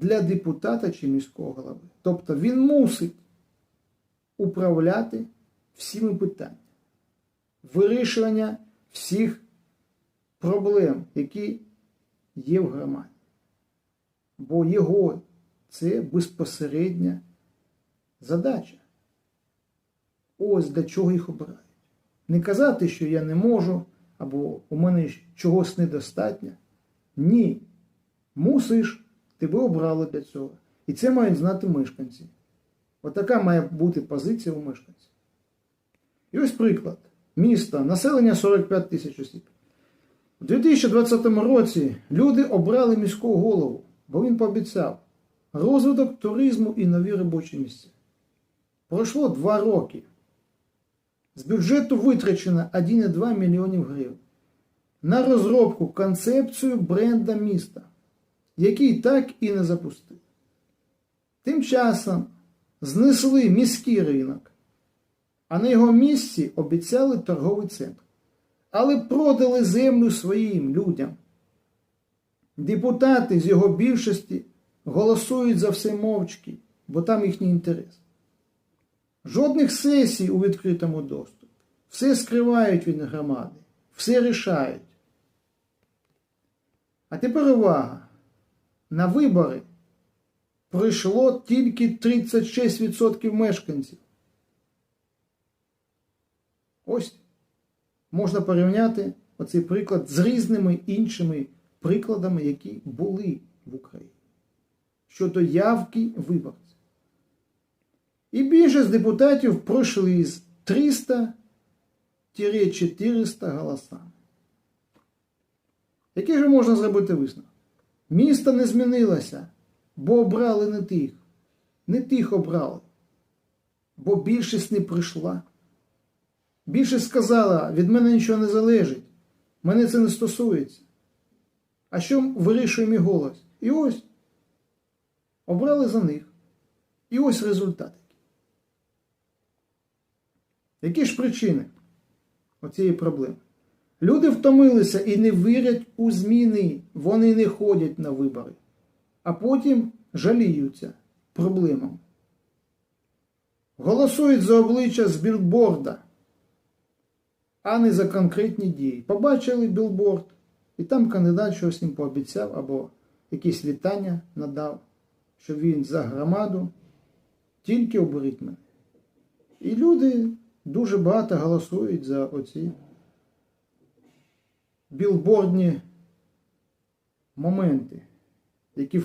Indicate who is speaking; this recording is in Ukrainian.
Speaker 1: для депутата чи міського голови. Тобто він мусить управляти всіми питаннями, вирішування всіх проблем, які є в громаді. Бо його це безпосередня задача. Ось для чого їх обирають. Не казати, що я не можу, або у мене чогось недостатньо. Ні. Мусиш, тебе обрали для цього. І це мають знати мешканці. Отака має бути позиція у мешканців. І ось приклад. Місто, населення 45 тисяч осіб. У 2020 році люди обрали міського голову, бо він пообіцяв розвиток туризму і нові робочі місця. Пройшло два роки. З бюджету витрачено 1,2 мільйонів гривень на розробку концепцію бренда міста, який так і не запустив. Тим часом знесли міський ринок, а на його місці обіцяли торговий центр. Але продали землю своїм людям. Депутати з його більшості голосують за все мовчки, бо там їхній інтерес. Жодних сесій у відкритому доступі. Все скривають від громади, все рішають. А тепер увага. На вибори прийшло тільки 36% мешканців. Ось можна порівняти оцей приклад з різними іншими прикладами, які були в Україні щодо явки виборців. І більшість депутатів пройшли з 300-400 голосами. Який же можна зробити висновок? Місто не змінилося, бо обрали не тих. Не тих обрали, бо більшість не прийшла. Більшість сказала, від мене нічого не залежить, мене це не стосується. А що вирішує мій голос? І ось обрали за них. І ось результат. Які ж причини оцієї проблеми? Люди втомилися і не вірять у зміни, вони не ходять на вибори, а потім жаліються проблемам. Голосують за обличчя з білборда, а не за конкретні дії. Побачили білборд, і там кандидат щось їм пообіцяв або якісь вітання надав, що він за громаду, тільки оберіть мене. І люди дуже багато голосують за оці білбордні моменти, які